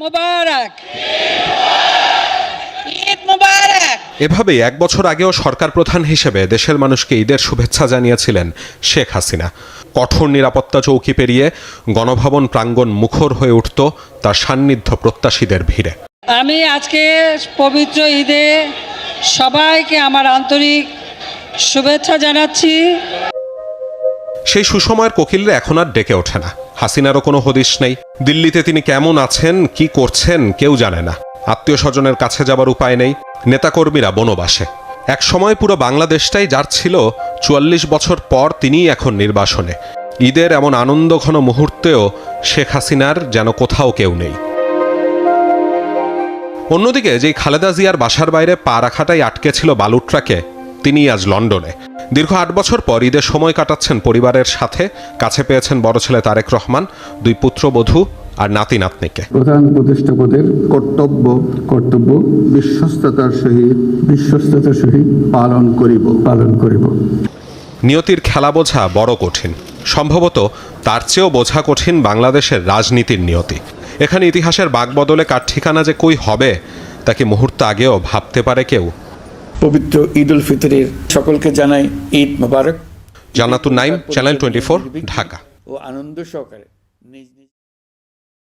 মুবারক। ঈদ মুবারক। এভাবেই এক বছর আগেও সরকার প্রধান হিসেবে দেশের মানুষকে ঈদের শুভেচ্ছা জানিয়েছিলেন শেখ হাসিনা। কঠোর নিরাপত্তা চৌকি পেরিয়ে গণভবন প্রাঙ্গণ মুখর হয়ে উঠত তার সান্নিধ্য প্রত্যাশীদের ভিড়ে। আমি আজকে পবিত্র ঈদে সবাইকে আমার আন্তরিক শুভেচ্ছা জানাচ্ছি। সেই সুসময়ের কোকিলরা এখন আর ডেকে ওঠে না। হাসিনারও কোনো হদিশ নেই। দিল্লিতে তিনি কেমন আছেন, কি করছেন, কেউ জানে না। আত্মীয় স্বজনের কাছে যাবার উপায় নেই। নেতাকর্মীরা বনবাসে। এক সময় পুরো বাংলাদেশটাই যার ছিল, চুয়াল্লিশ বছর পর তিনিই এখন নির্বাসনে। ঈদের এমন আনন্দঘন মুহূর্তেও শেখ হাসিনার যেন কোথাও কেউ নেই। অন্যদিকে যেই খালেদা জিয়ার বাসার বাইরে পা রাখাটাই আটকে ছিল বালুর ট্রাকে তিনি আজ লন্ডনে। দীর্ঘ আট বছর পর ঈদের সময় কাটাচ্ছেন পরিবারের সাথে। কাছে পেয়েছেন বড় ছেলে তারেক রহমান দুই পুত্রবধূ আর নাতি নাতনিকে। প্রধান প্রতিষ্ঠাপদের কর্তব্য কর্তব্য বিশ্বস্ততার সহিত বিশ্বস্ততার সহিত পালন করিব পালন করিব। নিয়তির খেলা বোঝা বড় কঠিন। সম্ভবত তার চেয়েও বোঝা কঠিন বাংলাদেশের রাজনীতির নিয়তি। এখানে ইতিহাসের বাগবদলে কার ঠিকানা যে কই হবে তাকে মুহূর্ত আগেও ভাবতে পারে কেউ? পবিত্র ঈদ উল ফিতরের সকলকে জানাই ঈদ মোবারক জান্নাতুন নাইম, চ্যানেল 24, ঢাকা। ও আনন্দ সহকারে নিজ নিজ